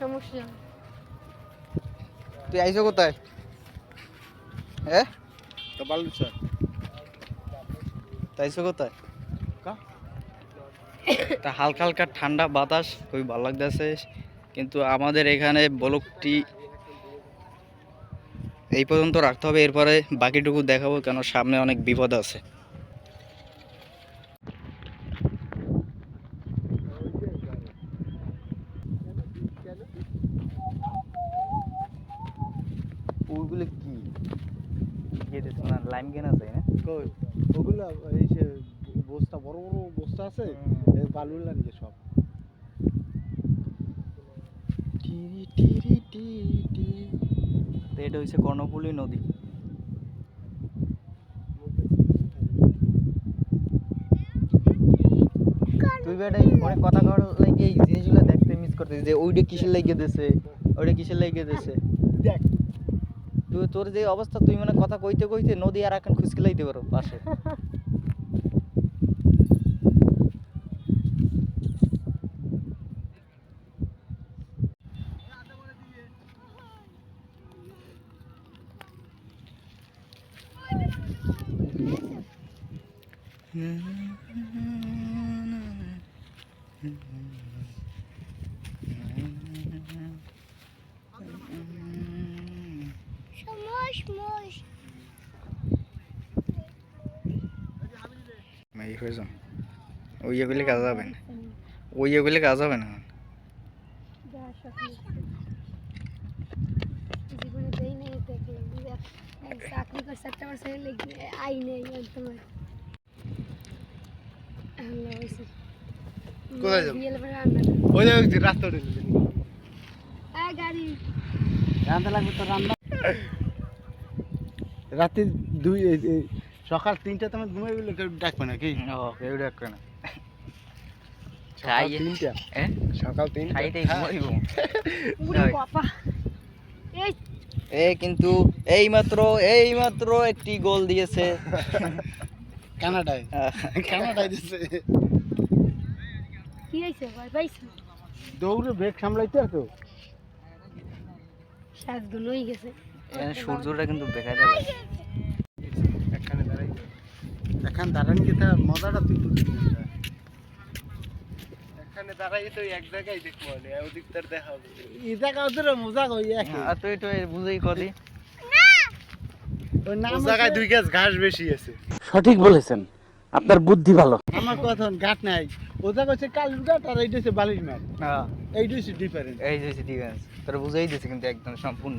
সমস্যা। তুই আইছো কোথায়? হ্যাঁ তো বালু স্যার। তুই কোথায়? কা? তা হালকা হালকা ঠান্ডা বাতাস খুবই ভালো লাগতেছে। কিন্তু আমাদের এখানে ব্লকটি এই পর্যন্ত রাখতে হবে এরপরে বাকিটুকু দেখাবো কেন সামনে অনেক বিপদ আছে। লাইম কেন আছে কই? ওগুলা এই যে বস্তা বড় বড় বস্তা আছে? এই বালু লাগে সব। টিরি টিরি টি টি তো এটা কর্ণফুলী নদী। তুই বেটাই অনেক কথা কর লাগে এই জিনিসগুলো দেখতে মিস করতেছিস যে ওইটা কিসের লাগিয়ে দিছে? ওইটা কিসের লাগিয়ে দিছে? দেখ তুই তোর যে অবস্থা, তুই মানে কথা কইতে কইতে নদী আর এখন খুশকি লাইতে পারো পাশে। এই হয়ে যাও ওই এগুলি কাজ হবে না ওই এগুলি কাজ হবে না যা স্বপ্ন জীবনে দেই নাই দেখলাম এক চাকরি করে চারটা বছর লেগে আই নেই তোমার আল্লাহ হয়েছে কোথায় যাব? বিয়ের পরে রান্না ওই যে রাস্তা উঠে এই গাড়ি রান্না লাগবে তো রান্না রাতে দুই এই- এই সকাল তিনটা তোমার ঘুমাই বলে কেউ ডাকবে না কি কেউ ডাকবে না। সকাল তিনটা? এ? কিন্তু এই। মাত্র এই মাত্র একটি গোল দিয়েছে। কানাডায়? আহ, কানাডায় দিচ্ছে কি হয়েছে? ভয় পাইছো? দৌড়ে ব্রেক সামলাইতে তো শ্বাসগুলো গেছে। সূর্যটা কিন্তু দেখা যাবে এখানে দাঁড়ান কি মজাটা তুই এখানে দাঁড়াই তো এক জায়গায় দেখব ওদিক তার দেখা হবে। এই জায়গা ওদের মজা কই আর তুই তো বুঝেই কদি ওই নাম জায়গায় দুই গাছ ঘাস বেশি আছে। সঠিক বলেছেন। আপনার বুদ্ধি ভালো। আমার কথা ঘাট নাই। ও জায়গা হচ্ছে কালুর ঘাট আর এইটা হচ্ছে বালির মাঠ। এইটা হচ্ছে ডিফারেন্স এই যে ডিফেন্স তোর বুঝেই দিছে কিন্তু একদম সম্পূর্ণ।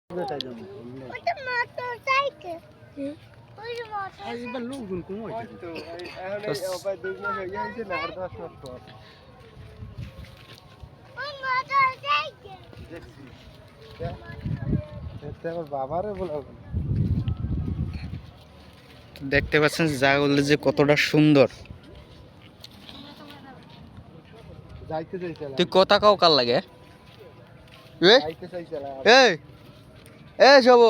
দেখতে পাচ্ছেন জায়গাগুলো যে কতটা সুন্দর। তুই কথা কাও কার লাগে? এই! এ সব।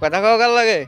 কথা কাও কার লাগে?